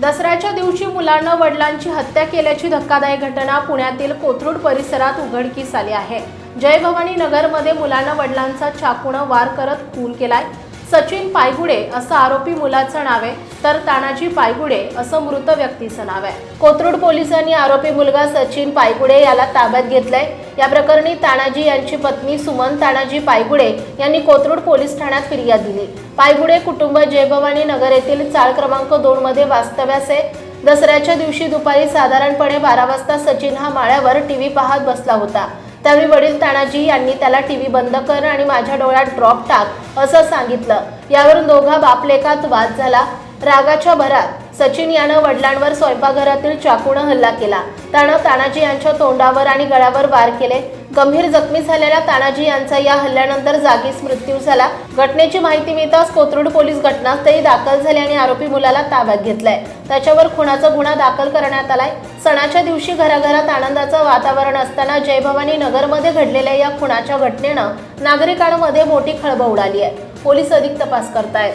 दसऱ्याच्या दिवशी मुलानं वडिलांची हत्या केल्याची धक्कादायक घटना पुण्यातील कोथरूड परिसरात उघडकीस आली आहे. जय भवानी नगरमध्ये मुलानं वडिलांचा चाकूनं वार करत खून केलाय. सचिन पायगुडे असं आरोपी मुलाचं नाव आहे तर तानाजी पायगुडे असं मृत व्यक्तीचं नाव आहे. कोथरूड पोलिसांनी आरोपी मुलगा सचिन पायगुडे याला ताब्यात घेतलंय. या प्रकरणी तानाजी यांची पत्नी सुमन तानाजी पायगुडे यांनी कोथरूड पोलीस ठाण्यात फिर्याद दिली. पायगुडे कुटुंब जयभवानी नगर येथील चाळ क्रमांक दोन मध्ये वास्तव्यास दसऱ्याच्या दिवशी दुपारी साधारणपणे बारा वाजता सचिन हा माळ्यावर टी व्ही पाहत बसला होता. त्यावेळी वडील तानाजी यांनी त्याला टी व्ही बंद कर आणि माझ्या डोळ्यात ड्रॉप टाक असं सांगितलं. यावरून दोघा बापलेकात वाद झाला. रागाच्या भरात सचिन यानं वडिलांवर स्वयंपाकघरातील चाकूनं हल्ला केला. त्यानं तानाजी यांच्या तोंडावर आणि गळ्यावर वार केले. गंभीर जखमी झालेल्या तानाजी यांचा या हल्ल्यानंतर जागीच मृत्यू झाला. घटनेची माहिती मिळताच कोथरूड पोलीस घटनास्थळी दाखल झाले आणि आरोपी मुलाला ताब्यात घेतलाय. त्याच्यावर खुनाचा गुन्हा दाखल करण्यात आलाय. सणाच्या दिवशी घराघरात आनंदाचं वातावरण असताना जयभवानी नगरमध्ये घडलेल्या या खुनाच्या घटनेनं नागरिकांमध्ये मोठी खळबळ उडाली आहे. पोलीस अधिक तपास करतायत.